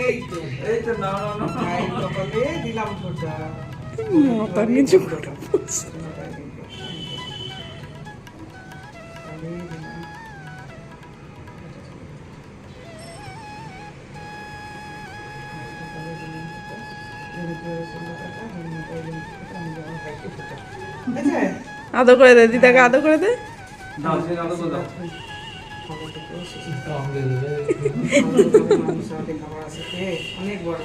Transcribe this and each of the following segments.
এই তো এই তো না না না এই কপালে দিলাম ফোঁটা মাথা নিচু করে আদর করে দে। দিদাকে আদর করে দে অনেক বড়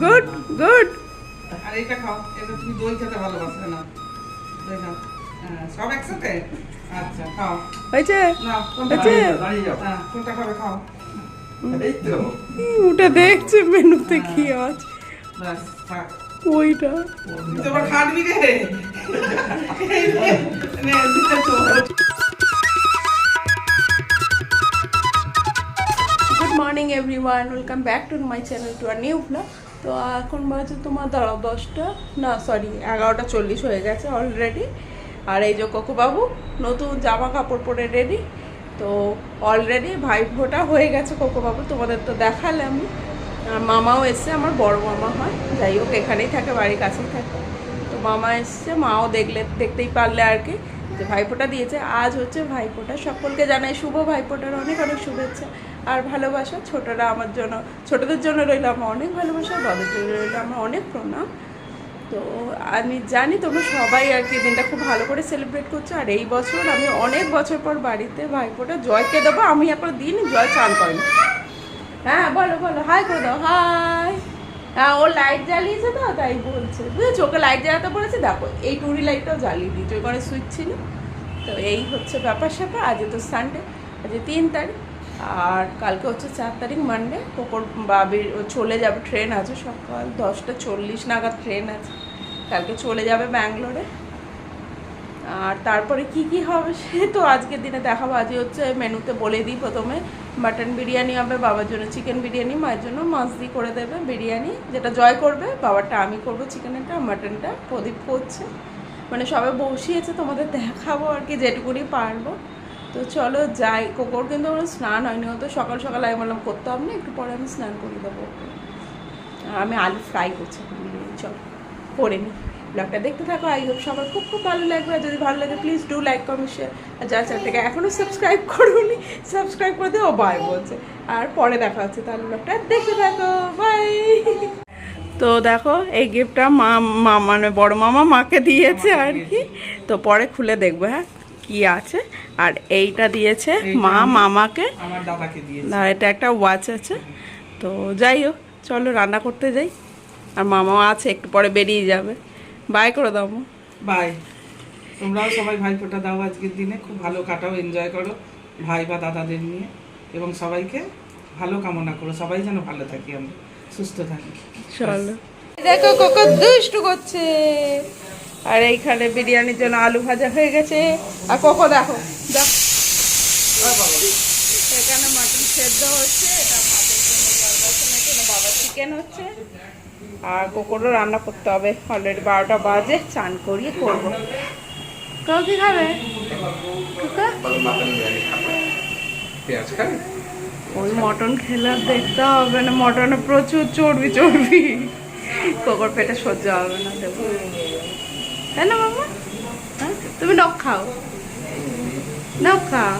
গুড গুড আর এটা খাও, এটা তুমি দই খেতে ভালোবাসে না। দই খাও। সব একসাথে? আচ্ছা খাও। হয়েছে? হয়েছে? হ্যাঁ কোনটা খাবে খাও। ওটা দেখছে মেনুতে কি আছে। ওইটা। তুই তো আবার খাটবি রে। Good morning everyone welcome back to my channel to our new vlog তো এখন বাজে তোমার দাঁড়াও দশটা? না সরি এগারোটা চল্লিশ হয়ে গেছে অলরেডি আর এই যে বাবু নতুন জামা কাপড় পরে রেডি তো অলরেডি ভাই ফোটা হয়ে গেছে বাবু তোমাদের তো দেখালে আমি মামাও এসছে, আমার বড় মামা হয়, যাই হোক, এখানেই থাকে, বাড়ির কাছেই থাকে। তো মামা এসছে, মাও দেখলে, দেখতেই পারলে আর কি, যে ভাইফোঁটা দিয়েছে। আজ হচ্ছে ভাইফোঁটা, সকলকে জানাই শুভ ভাইফোঁটার অনেক অনেক শুভেচ্ছা। আর ভালোবাসা ছোটরা আমার জন্য, ছোটদের জন্য রইল আমার অনেক ভালোবাসা, বড়দের জন্য রইল আমার অনেক প্রণাম। তো আমি জানি তোমরা সবাই আর কি দিনটা খুব ভালো করে সেলিব্রেট করছ। আর এই বছর আমি অনেক বছর পর বাড়িতে ভাইফোঁটা জয়কে দেবো। আমি এখন দিন জয় চান করেনি হ্যাঁ বলো বলো। হাই করে দাও। হাই হ্যাঁ ও লাইট জ্বালিয়েছে তো, তাই বলছে। বুঝেছ? ওকে লাইট জ্বালাতে বলেছে, দেখো, এই টুরি লাইটটাও জ্বালিয়ে দিয়েছে। ওই ঘরে সুইচ ছিল। তো এই হচ্ছে ব্যাপার স্যাপার। আজ তো সানডে আজ তিন তারিখ। আর কালকে হচ্ছে চার তারিখ মানডে কোকর বাবির চলে যাবে ট্রেন আছে সকাল দশটা চল্লিশ নাগাদ ট্রেন আছে। কালকে চলে যাবে ব্যাঙ্গালোরে। আর তারপরে কি কি হবে সে তো আজকের দিনে দেখাবো। আজকে হচ্ছে মেনুতে বলে দিই প্রথমে। মাটন বিরিয়ানি হবে, বাবার জন্য চিকেন বিরিয়ানি, মায়ের জন্য মাছ দিয়ে করে দেবে বিরিয়ানি। যেটা জয় করবে, বাবারটা আমি করব চিকেনেরটা, মাটনটা, প্রদীপ করছে। মানে সবাই বসিয়েছে, তোমাদের দেখাবো আর কি, যেটুকুনি পারব। তো চলো যাই। কোকর কিন্তু আমার স্নান হয়নি, ও তো সকাল সকাল আমি বললাম, করতে হবে না, একটু পরে আমি স্নান করে দেবো আমি আলু ফ্রাই করছি চলো। করে নিই ব্লগটা দেখতে থাকো আই হোপ সবার খুব খুব ভালো লাগবে। আর যদি ভালো লাগে please do like comment share আর যার চ্যানেলটাকে এখনও সাবস্ক্রাইব করোনি সাবস্ক্রাইব করে দিও বাই বলছে। আর পরে দেখা হচ্ছে তাহলে ব্লগটা দেখতে থাকো বাই তো দেখো এই গিফটটা মা মা মানে বড় মামা মাকে দিয়েছে আর কি। তো পরে খুলে দেখব হ্যাঁ কি আছে। আর এইটা দিয়েছে মা মামাকে। আমার দাদাকে দিয়ে না এটা একটা ওয়াচ আছে। তো যাই হোক চলো রান্না করতে যাই। আর মামাও আছে একটু পরে বেরিয়ে যাবে বাই করে দাও। বাই তোমরাও সবাই ভাই ফোটা দাও আজকের দিনে খুব ভালো কাটাও এনজয় করো ভাই বা দাদাদের নিয়ে এবং সবাইকে ভালো কামনা করো সবাই যেন ভালো থাকি আমরা সুস্থ থাকি চলো দেখো কোকো দুষ্টু করছে আর এইখানে বিরিয়ানির জন্য আলু ভাজা হয়ে গেছে আর কোকো দেখো দেখো এখানে মাটন সেদ্ধ হচ্ছে এটা ভাতের জন্য জল হচ্ছে, এটা বাবা চিকেন হচ্ছে আর কোকোরও রান্না করতে হবে। অলরেডি বারোটা বাজে চান করিয়ে করব। কেউ কি খাবে? ওই মটন খেলে দেখতে হবে না মটনে প্রচুর চর্বি চর্বি। কোকর পেটে সহ্য হবে না দেবো। তাই না মামা? হ্যাঁ? তুমি নখ খাও। নখ খাও।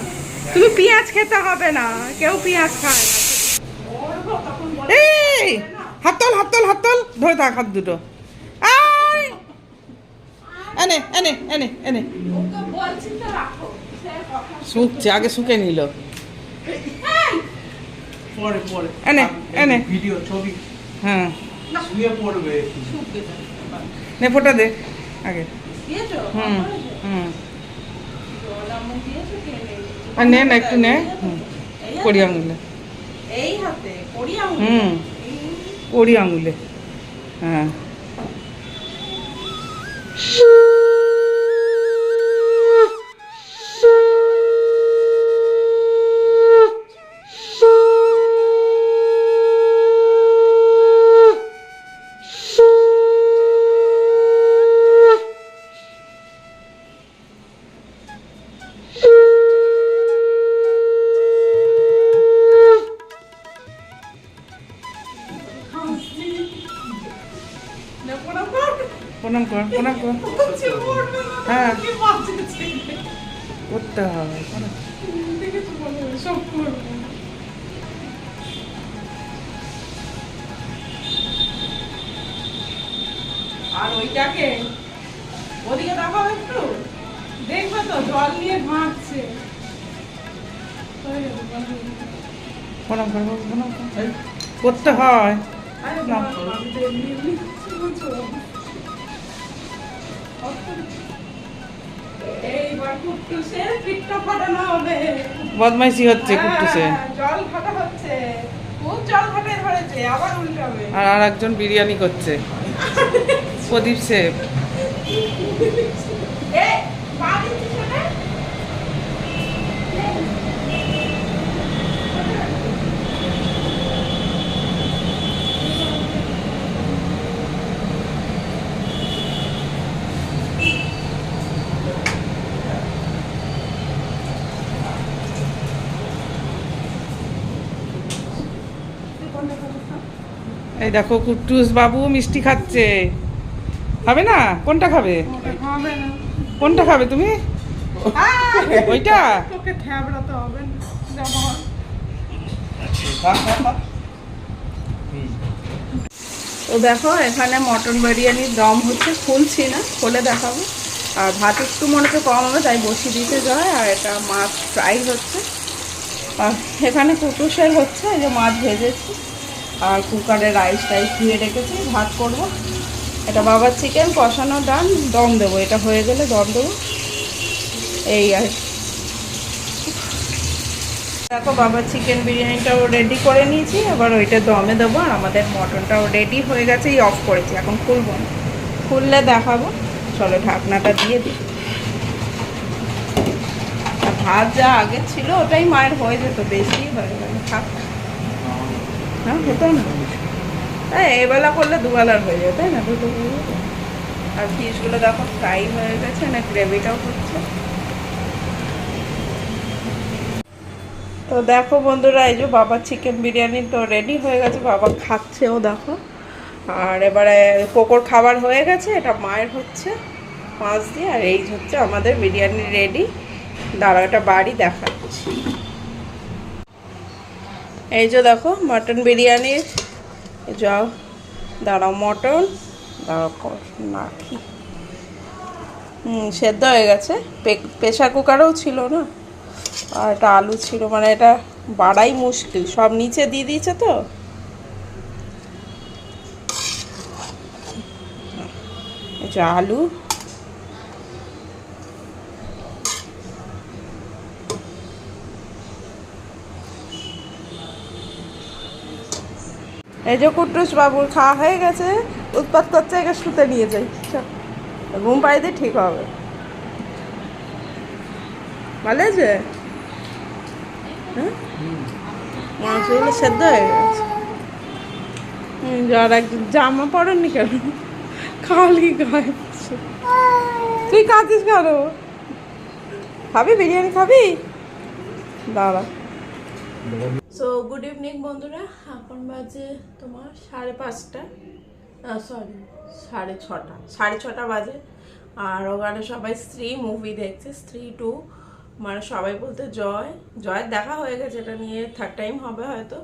তুমি পেঁয়াজ খেতে হবে না কেউ পেঁয়াজ খায় না। এই! হাতল হাতল হাতল ধরে থাক হাত দুটো। এনে এনে এনে এনে। শুকছে আগে শুকে নিল। এনে, এনে। ভিডিও ছবি হ্যাঁ। শুয়ে পড়বে নে ফোটা দে। আগে। হুম হুম। আর নে না একটু নে। আঙুলে এই হাতে করি আঙুল হুম। কড়ি আঙুলে হ্যাঁ। কর প্রণাম কর। হ্যাঁ। করতে হবে। আর ওইটাকে ওদিকে দেখাও একটু। দেখবে তো জল নিয়ে ঘাঁটছে। প্রণাম কর প্রণাম করতে হয়। না। বদমাইশি হচ্ছে হ্যাঁ, জল ঘাটা হচ্ছে। খুব জল ঘাটে ধরেছে আবার উল্টাবে আর আরেকজন বিরিয়ানি করছে। প্রদীপ শেফ এই দেখো কুট্টুস বাবু মিষ্টি খাচ্ছে। খাবে না? কোনটা খাবে? কোনটা খাবে তুমি? ওইটা? তো দেখো এখানে মটন বিরিয়ানির দম হচ্ছে খুলছি না খুলে দেখাবো। আর ভাত একটু মনে হচ্ছে কম হবে তাই বসিয়ে দিতে যায় আর এটা মাছ ফ্রাই হচ্ছে। আর এখানে কুটুসের হচ্ছে এই যে মাছ ভেজেছি। আর কুকারে রাইস টাইস ধুয়ে রেখেছি, ভাত করব। এটা বাবার চিকেন কষানো ডান দম দেবো। এটা হয়ে গেলে দম দেবো। এই আর। দেখো বাবা চিকেন বিরিয়ানিটাও রেডি করে নিয়েছি। এবার ওইটা দমে দেবো আর আমাদের মটনটাও রেডি হয়ে গেছে। এই অফ করেছি, এখন খুলবো না। খুললে দেখাবো। চলো ঢাকনাটা দিয়ে দিই। ভাত যা আগে ছিল, ওটাই মায়ের হয়ে যেত, বেশি হয়ে গেল। থাক। হতো না। হ্যাঁ এবেলা করলে দুবেলার হয়ে যেত তাই না? দুটো আর ফিশগুলো দেখো ফ্রাই হয়ে গেছে, না গ্রেভিটাও হচ্ছে। তো দেখো বন্ধুরা, এই যে বাবার চিকেন বিরিয়ানি তো রেডি হয়ে গেছে, বাবা খাচ্ছেও, দেখো। আর এবারে কোকোর খাবার হয়ে গেছে, এটা মায়ের হচ্ছে, মাছ দিয়ে। আর এই হচ্ছে আমাদের বিরিয়ানি রেডি দাঁড়াও, এটা বাড়ি দেখাচ্ছি। এই যে দেখো মটন বিরিয়ানির যাও, দাঁড়াও মটন দাঁড়াও নাকি হুম সেদ্ধ হয়ে গেছে। প্রেশার কুকারও ছিল না। আর এটা আলু ছিল মানে এটা বাড়াই মুশকিল। সব নিচে দিয়ে দিয়েছে তো। আলু। এই যে কুট্টুস বাবুর খাওয়া হয়ে গেছে, উৎপাত করছে, একে শুতে নিয়ে যাই। ঘুম পাড়িতে ঠিক হবে। ভালো আছে? হ্যাঁ? মাংসগুলো সেদ্ধ হয়ে গেছে। এই যে আর একজন জামা পরেননি কেন? খালি গায়ে। তুই কাঁদিস কেন? খাবি? বিরিয়ানি খাবি? দাঁড়া। সো গুড ইভিনিং বন্ধুরা। এখন বাজে তোমার সাড়ে পাঁচটা। সরি সাড়ে ছটা। সাড়ে ছটা বাজে। আর ওখানে সবাই স্ত্রী মুভি দেখছে, স্ত্রী টু। মানে সবাই বলতে জয়। জয়ের দেখা হয়ে গেছে, এটা নিয়ে থার্ড টাইম হবে হয়তো।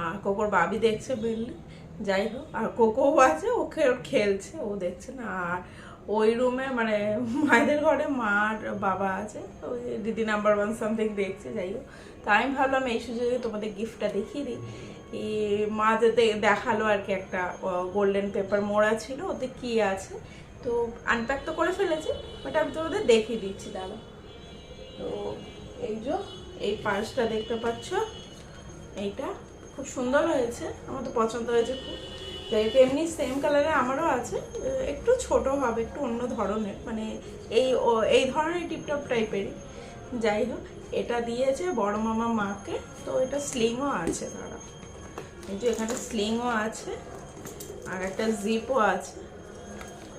আর কোকোর বাবি দেখছে বেরলি যাই হোক, আর কোকো আছে ওকে খেলছে, ও দেখছে না। আর ওই রুমে মানে মায়েদের ঘরে মা আর বাবা আছে। ওই দিদি নাম্বার ওয়ান সামথিং দেখছে, যাই হোক। তা আমি ভাবলাম এই সুযোগে তোমাদের গিফটটা দেখিয়ে দিই। মা যেতে দেখাল আর কি একটা গোল্ডেন পেপার মোড়া ছিল, ওতে কি আছে? তো আনপ্যাক তো করে ফেলেছি বাট আমি তোমাদের দেখিয়ে দিচ্ছি দাদা। তো এই যে, এই পার্সটা দেখতে পাচ্ছ, এইটা খুব সুন্দর হয়েছে, আমার তো পছন্দ হয়েছে খুব। যাই হোক, এমনি সেম কালারে আমারও আছে একটু ছোট হবে, একটু অন্য ধরনের মানে এই এই ধরনের টিপটপ টাইপেরই যাই হোক এটা দিয়েছে বড় মামা মাকে, তো এটা স্লিংও আছে তারা এই যে এখানে স্লিংও আছে, আর একটা জিপও আছে।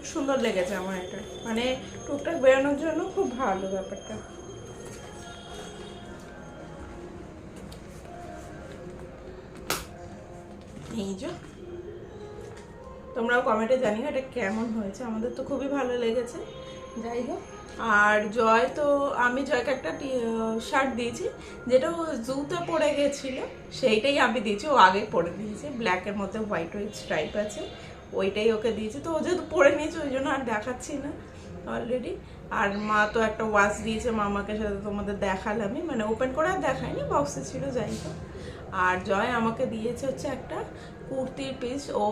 সুন্দর লেগেছে আমার এটা। মানে টুকটাক বেরোনোর জন্য খুব ভালো ব্যাপারটা। এই যে। তোমরাও কমেন্টে জানিও এটা কেমন হয়েছে। আমাদের তো খুবই ভালো লেগেছে। যাই হোক। আর জয় তো, আমি জয়কে একটা শার্ট দিয়েছি, যেটা ও জুতে পরে গেছিল, সেইটাই আমি দিয়েছি, ও আগে পরে দিয়েছে ব্ল্যাকের মধ্যে হোয়াইট হোয়াইট স্ট্রাইপ আছে, ওইটাই ওকে দিয়েছি, তো ও যেহেতু পরে নিয়েছে, ওই জন্য আর দেখাচ্ছি না অলরেডি আর মা তো একটা ওয়াচ দিয়েছে মামাকে সাথে তোমাদের দেখালামই মানে ওপেন করে আর দেখায়নি বক্সে ছিল, যাই হোক, আর জয় আমাকে দিয়েছে হচ্ছে একটা কুর্তির পিস ও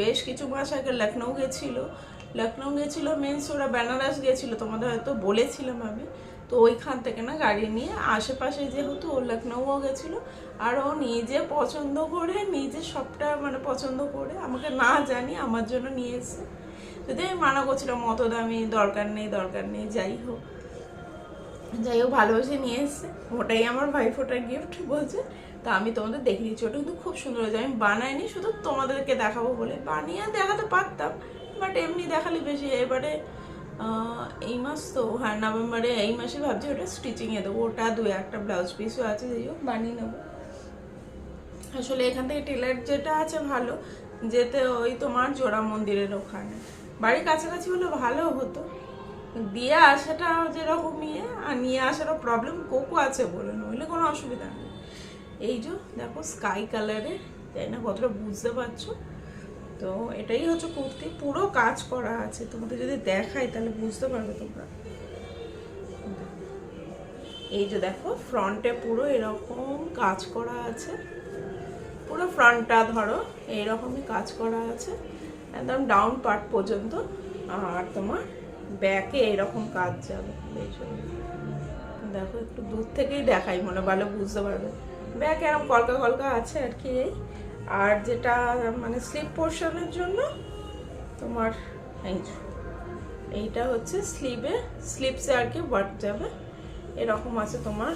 বেশ কিছু মাস আগে লখনৌ গেছিল লখনৌ গেছিল মিনস ওরা বেনারস গেছিল, তোমাদের হয়তো বলেছিলাম আমি। তো ওইখান থেকে না গাড়ি নিয়ে আশেপাশে যেহেতু ও লখনৌও গেছিল, আর ও নিজে পছন্দ করে, নিজে সবটা মানে পছন্দ করে, আমাকে না জানি আমার জন্য নিয়ে এসেছে। যদি আমি মানা করছিলাম, অত দামি দরকার নেই দরকার নেই, যাই হোক। যাই হোক, ভালোবেসে নিয়ে এসছে। ওটাই আমার ভাইফোঁটার গিফট বলছে। তা আমি তোমাদের দেখে দিচ্ছি। ওটা কিন্তু খুব সুন্দর হয়েছে। আমি বানাইনি, শুধু তোমাদেরকে দেখাবো বলে। বানিয়ে দেখাতে পারতাম। বাট এমনি দেখালে বেশি এবারে এই মাস তো হ্যাঁ নভেম্বরে, এই মাসে ভাবছি ওটা স্টিচিংয়ে দেবো। ওটা দু একটা ব্লাউজ পিসও আছে হোক, বানিয়ে নেব। আসলে এখান থেকে টেলার যেটা আছে ভালো, যেতে ওই তোমার জোড়া মন্দিরের ওখানে। বাড়ির কাছাকাছি হলে ভালো হতো। দিয়ে আসাটা যেরকম ইয়ে আর নিয়ে আসারও প্রবলেম কোকো আছে বলে নইলে কোনো অসুবিধা নেই। এই যে, দেখো স্কাই কালারে তাই না, কতটা বুঝতে পারছ? তো এটাই হচ্ছে কুর্তি। পুরো কাজ করা আছে। তোমাদের যদি দেখাই, তাহলে বুঝতে পারবে তোমরা। এই যে দেখো ফ্রন্টে পুরো এরকম কাজ করা আছে। পুরো ফ্রন্টটা ধরো, এইরকমই কাজ করা আছে। একদম ডাউন পার্ট পর্যন্ত। আর তোমার ব্যাকে এরকম কাজ যাবে। দেখো, একটু দূর থেকেই দেখাই, মনে ভালো বুঝতে পারবে। ব্যাক এরকম কলকা কলকা আছে আর কি এই। আর যেটা মানে স্লিপ পোর্শনের জন্য তোমার, এই এইটা হচ্ছে স্লিভে স্লিপসে আর কি ওয়ার্ক যাবে। এরকম আছে তোমার,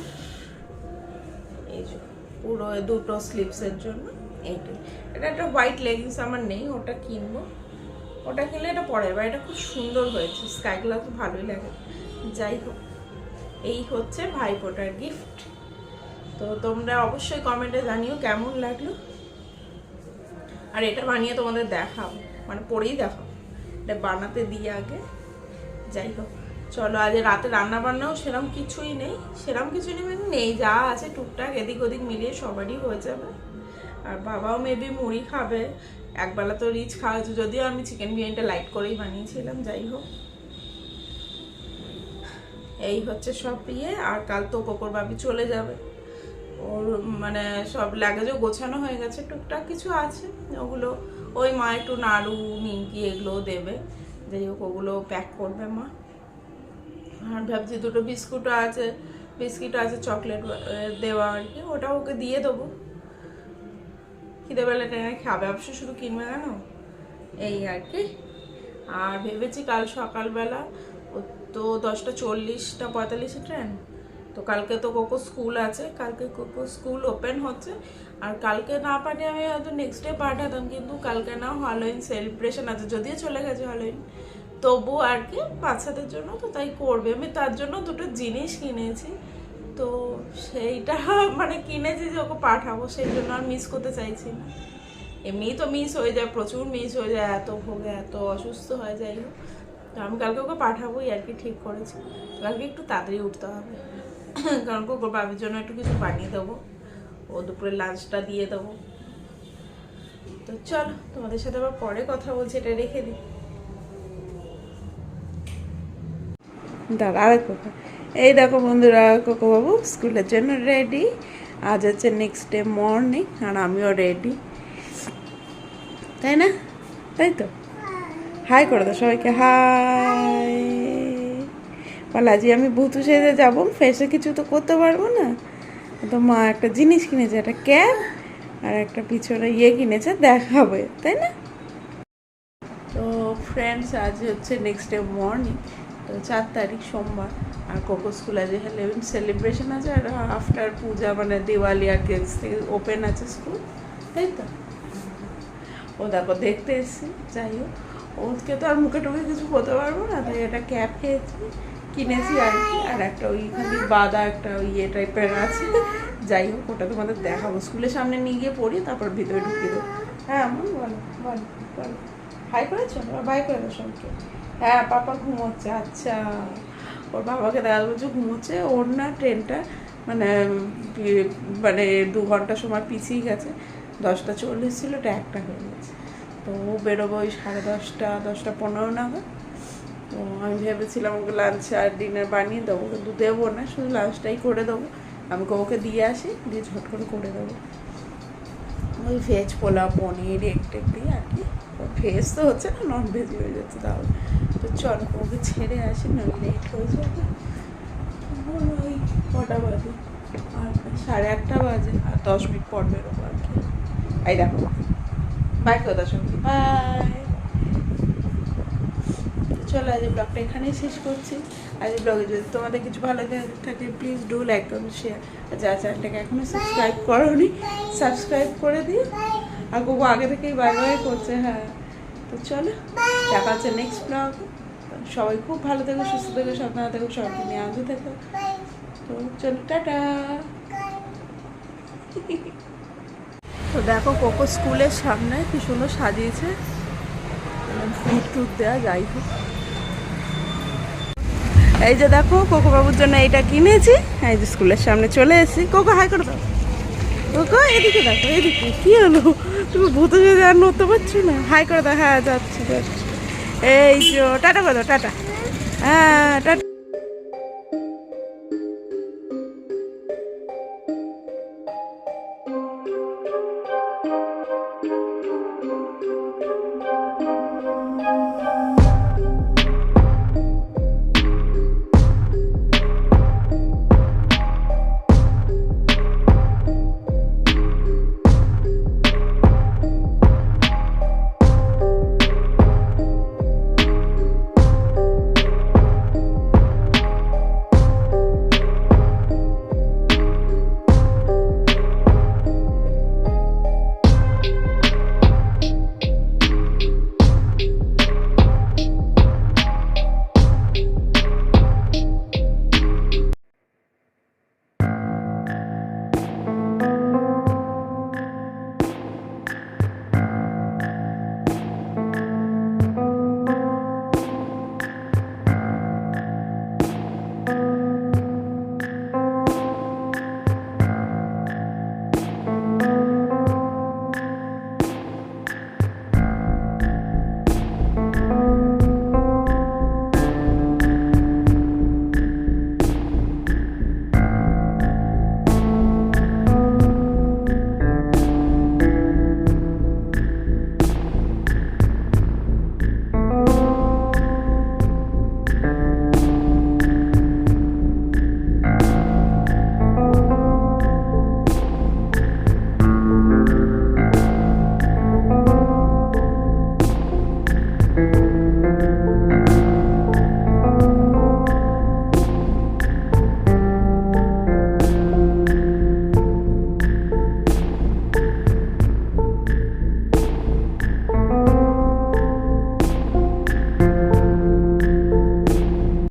এই যে, পুরো দুটো স্লিপসের জন্য, এইটাই। এটা একটা হোয়াইট লেগিংস আমার নেই, ওটা কিনবো। ওটা কিনলে এটা পরে এবার এটা খুব সুন্দর হয়েছে স্কাই কালার তো ভালোই লাগে। যাই হোক, এই হচ্ছে ভাইফোঁটার গিফট তো তোমরা অবশ্যই কমেন্টে জানিও কেমন লাগল। আর এটা বানিয়ে তোমাদের দেখাও মানে পরেই দেখাও এটা বানাতে দিয়ে আগে। যাই হোক, চলো আজ রাতে রান্না বান্নাও সেরকম কিছুই নেই। সেরকম কিছুই নেই মানে নেই, যা আছে টুকটাক এদিক ওদিক মিলিয়ে সবারই হয়ে যাবে। আর বাবাও মেবি মুড়ি খাবে। একবেলা তো রিচ খাওয়া যদিও আমি চিকেন বিরিয়ানিটা লাইট করেই বানিয়েছিলাম, যাই হোক। এই হচ্ছে সব ইয়ে আর কাল তো কোকর বাবি চলে যাবে। ওর মানে সব লাগেজও গোছানো হয়ে গেছে, টুকটাক কিছু আছে, ওগুলো ওই মা একটু নাড়ু, নিমকি এগুলোও দেবে। যাই হোক, ওগুলো প্যাক করবে মা। আর ভাবছি দুটো বিস্কুটও আছে, বিস্কিট আছে চকলেট দেওয়া আর কি ওটা ওকে দিয়ে দেবো। খিদে বেলা টেনে খাবে, অবশ্য শুধু কিনবে কেন এই আর কি। আর ভেবেছি কাল সকালবেলা তো দশটা চল্লিশটা পঁয়তাল্লিশে ট্রেন। তো কালকে তো কোকো স্কুল আছে, কালকে কোকো স্কুল ওপেন হচ্ছে। আর কালকে না পাঠিয়ে আমি হয়তো নেক্সট ডে পাঠাতাম, কিন্তু কালকে না হ্যালোইন সেলিব্রেশন আছে, যদিও চলে গেছে হ্যালোইন তবু আর কি, বাচ্চাদের জন্য তো তাই করবে। আমি তার জন্য দুটো জিনিস কিনেছি। তো সেইটা মানে কিনেছি যে ওকে পাঠাবো, সেই জন্য আর মিস করতে চাইছি না। এমনিই তো মিস হয়ে যায়, প্রচুর মিস হয়ে যায়, এত ভোগে, এত অসুস্থ হয়ে যায়। তো আমি কালকে ওকে পাঠাবোই, আর কি ঠিক করেছি। কালকে একটু তাড়াতাড়ি উঠতে হবে। কারণ কুকুর বাবির জন্য একটু কিছু বানিয়ে দেবো। ও দুপুরে লাঞ্চটা দিয়ে দেবো। তো চলো, তোমাদের সাথে আবার পরে কথা বলছি, এটা রেখে দিই। দাঁড়া, আরেক কথা। এই দেখো বন্ধুরা কোকো বাবু স্কুলের জন্য রেডি আজ হচ্ছে নেক্সট ডে মর্নিং আর আমিও রেডি তাই না? তাই তো? হাই করে দাও সবাইকে। হাই আজকে আমি ভূতু সেজে যাব, ফেসে কিছু তো করতে পারব না। তো মা একটা জিনিস কিনেছে, একটা ক্যাব আর একটা পিছনে ইয়ে কিনেছে, দেখাবে, তাই না? তো ফ্রেন্ডস আজ হচ্ছে নেক্সট ডে মর্নিং তো চার তারিখ সোমবার, আর কোকো স্কুল আজ ইলেভেন সেলিব্রেশন আছে আর আফটার পূজা মানে দিওয়ালি আর গেমস থেকে ওপেন আছে স্কুল তাই তো? ও দেখো, দেখতে এসছি, যাই হোক। ওকে তো আর মুখে টুকে কিছু করতে পারব না, তাই একটা ক্যাপ খেয়েছি, কিনেছি আর কি, আর একটা ওই খালি বাদা একটা ওই ইয়ে টাইপের আছে। যাই হোক, ওটা তোমাদের দেখাবো। স্কুলের সামনে নিয়ে গিয়ে পড়ি, তারপর ভিতরে ঢুকিয়ে দেবো। হ্যাঁ এমন বলো বলো বলো। হাই করেছ? বাই করে দাও সবকে। হ্যাঁ পাপা ঘুমোচ্ছে আচ্ছা। ওর বাবাকে দেখা বলছে ঘুমোচ্ছে, ওর না ট্রেনটা মানে মানে দু ঘণ্টা সময় পিছিয়ে গেছে। দশটা চল্লিশ ছিল, ওটা একটা হয়ে গেছে। তো ও বেরোবো ওই সাড়ে দশটা দশটা পনেরো নাগাদ। তো আমি ভেবেছিলাম ওকে লাঞ্চ আর ডিনার বানিয়ে দেবো কিন্তু দেবো না, শুধু লাঞ্চটাই করে দেবো। আমি ওকে দিয়ে আসি, দিয়ে ঝট করে করে দেবো। ওই ভেজ পোলাও, পনির এগ টেক দিয়ে আর কি। ভেজ তো হচ্ছে না নন ভেজ হয়ে যাচ্ছে তাহলে। তো চল, ওকে ছেড়ে আসি না লেট হয়ে যাবে। ওই কটা বাজে? আর সাড়ে আটটা বাজে, আর দশ মিনিট পর বেরোবো আর কি। এই দেখো। বাই কথা সঙ্গে বাই চলো, আজ ব্লগটা এখানেই শেষ করছি। আজ ব্লগে যদি তোমাদের কিছু ভালো থাকে please do like comment share যারা চ্যানেলটাকে এখনও সাবস্ক্রাইব করোনি সাবস্ক্রাইব করে দিও। আর গোগো আগে থেকেই বাই বাই করছে হ্যাঁ। তো চলো, দেখা হচ্ছে নেক্সট ব্লগ সবাই খুব ভালো থেকো, সুস্থ থেকো, সাবধানে থেকো, সবাইকে নিয়ে আনতে থেকো। তো চলো, টাটা। তো দেখো কোকো স্কুলের সামনে কি সুন্দর সাজিয়েছে। ফুট টুট দেওয়া যাই হোক। এই যে দেখো কোকো বাবুর জন্য এইটা কিনেছি। এই যে স্কুলের সামনে চলে এসেছি। কোকো, হাই করে দাও। কোকো, এদিকে দেখো, এদিকে। কি হলো? তুমি ভূত যদি আর নড়তে পারছ না। হাই করে দাও হ্যাঁ যাচ্ছি যাচ্ছি। এই যে, টাটা করে দাও, টাটা। হ্যাঁ টাটা।